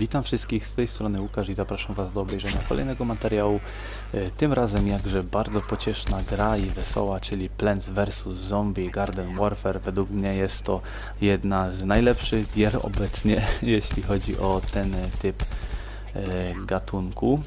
Witam wszystkich z tej strony Łukasz i zapraszam Was do obejrzenia kolejnego materiału. E, Tym razem jakże bardzo pocieszna gra i wesoła, czyli Plants vs Zombie Garden Warfare. Według mnie jest to jedna z najlepszych gier obecnie, jeśli chodzi o ten typ e, gatunku.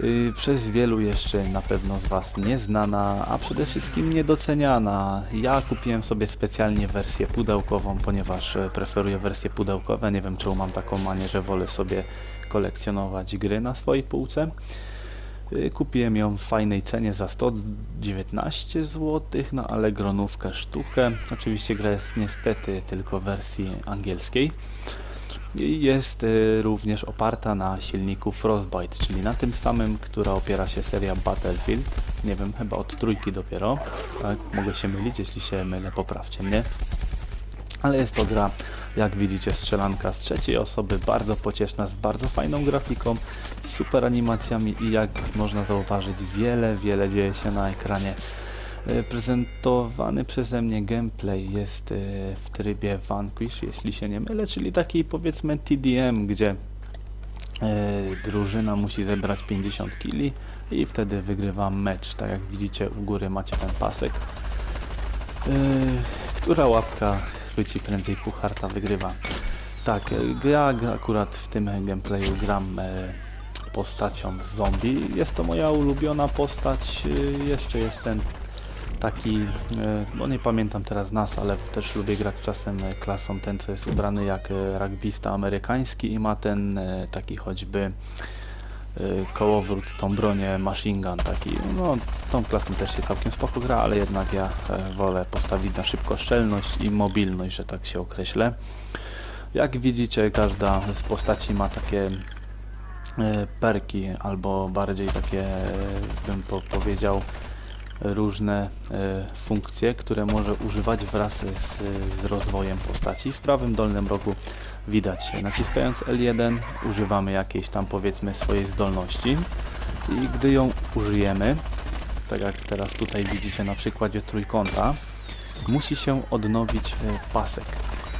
Y, Przez wielu jeszcze na pewno z Was nieznana, a przede wszystkim niedoceniana. Ja kupiłem sobie specjalnie wersję pudełkową, ponieważ e, preferuję wersje pudełkowe. Nie wiem czemu mam taką manię, że wolę sobie kolekcjonować gry na swojej półce. Y, Kupiłem ją w fajnej cenie za 119 zł na Allegronówkę sztukę. Oczywiście gra jest niestety tylko w wersji angielskiej. Jest y, również oparta na silniku Frostbite, czyli na tym samym, która opiera się seria Battlefield. Nie wiem, chyba od trójki dopiero. Tak, mogę się mylić, jeśli się mylę, poprawcie mnie. Ale jest to gra, jak widzicie, strzelanka z trzeciej osoby, bardzo pocieszna, z bardzo fajną grafiką, z super animacjami i jak można zauważyć, wiele, wiele dzieje się na ekranie. E, Prezentowany przeze mnie gameplay jest e, w trybie Vanquish, jeśli się nie mylę, czyli taki powiedzmy TDM, gdzie e, drużyna musi zebrać 50 kili i wtedy wygrywa mecz. Tak jak widzicie u góry macie ten pasek. Która łapka chwyci prędzej puchar, ta wygrywa. Tak, ja akurat w tym gameplayu gram postacią zombie. Jest to moja ulubiona postać. Jeszcze jest ten taki, no nie pamiętam teraz nas, ale też lubię grać czasem e, klasą ten, co jest ubrany jak e, rugbista amerykański i ma ten taki choćby kołowrót, tą bronię machine gun taki, no tą klasą też się całkiem spoko gra, ale jednak ja wolę postawić na szybkoszczelność i mobilność, że tak się określę. Jak widzicie, każda z postaci ma takie perki, albo bardziej takie, bym po powiedział, różne e, funkcje, które może używać wraz z, z rozwojem postaci. W prawym dolnym rogu widać, naciskając L1 używamy jakiejś tam powiedzmy swojej zdolności i gdy ją użyjemy, tak jak teraz tutaj widzicie na przykładzie trójkąta, musi się odnowić e, pasek.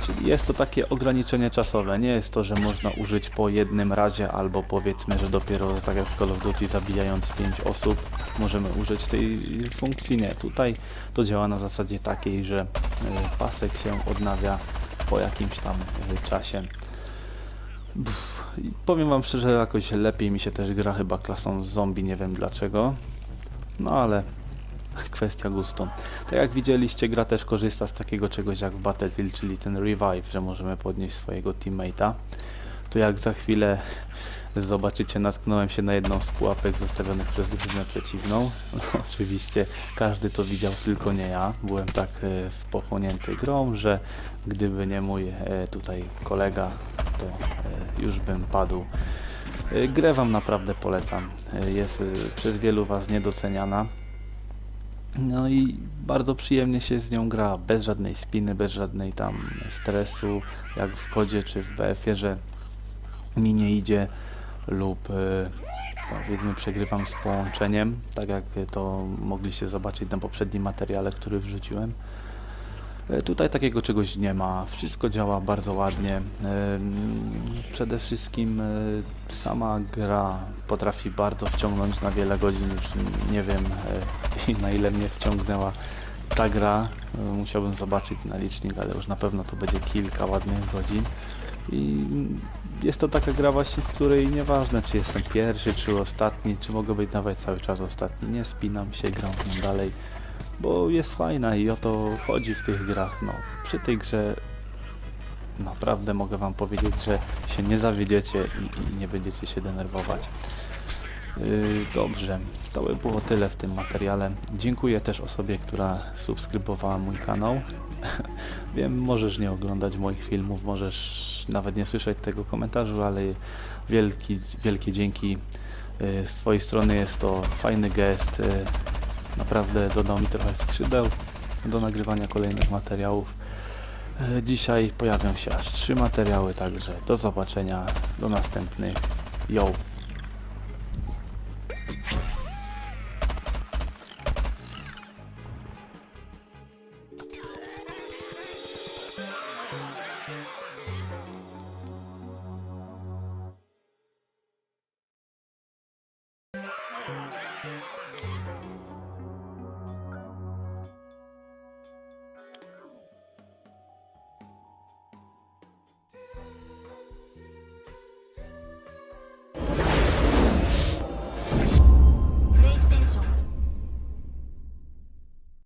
Czyli jest to takie ograniczenie czasowe. Nie jest to, że można użyć po jednym razie, albo powiedzmy, że dopiero tak jak w Call of Duty zabijając 5 osób możemy użyć tej funkcji. Nie, tutaj to działa na zasadzie takiej, że e, pasek się odnawia po jakimś tam e, czasie. Pff, Powiem wam szczerze, jakoś lepiej mi się też gra chyba klasą zombie, nie wiem dlaczego. No ale kwestia gustu. Tak jak widzieliście, gra też korzysta z takiego czegoś jak w Battlefield, czyli ten revive, że możemy podnieść swojego teammate'a. To jak za chwilę zobaczycie, natknąłem się na jedną z pułapek zostawionych przez drużynę przeciwną. No, oczywiście każdy to widział, tylko nie ja. Byłem tak e, pochłonięty grą, że gdyby nie mój e, tutaj kolega, to e, już bym padł. Grę Wam naprawdę polecam. Jest przez wielu Was niedoceniana. No i bardzo przyjemnie się z nią gra, bez żadnej spiny, bez żadnej tam stresu, jak w kodzie czy w BF-ie, że mi nie idzie lub e, powiedzmy przegrywam z połączeniem, tak jak to mogliście zobaczyć na poprzednim materiale, który wrzuciłem. E, Tutaj takiego czegoś nie ma, wszystko działa bardzo ładnie. Em, Przede wszystkim e, sama gra potrafi bardzo wciągnąć na wiele godzin, już nie wiem e, na ile mnie wciągnęła ta gra. E, Musiałbym zobaczyć na licznik, ale już na pewno to będzie kilka ładnych godzin. I jest to taka gra właśnie, w której nieważne czy jestem pierwszy, czy ostatni, czy mogę być nawet cały czas ostatni, nie spinam się, gram dalej bo jest fajna i o to chodzi w tych grach. No, przy tej grze naprawdę mogę Wam powiedzieć, że się nie zawiedziecie i, i nie będziecie się denerwować. Yy, dobrze, to by było tyle w tym materiale. Dziękuję też osobie, która subskrybowała mój kanał. Wiem, możesz nie oglądać moich filmów, możesz nawet nie słyszeć tego komentarzu, ale wielki, wielkie dzięki yy, z Twojej strony. Jest to fajny gest. Yy, Naprawdę dodał mi trochę skrzydeł do nagrywania kolejnych materiałów. E, dzisiaj pojawią się aż trzy materiały, także do zobaczenia, do następnych. Yo!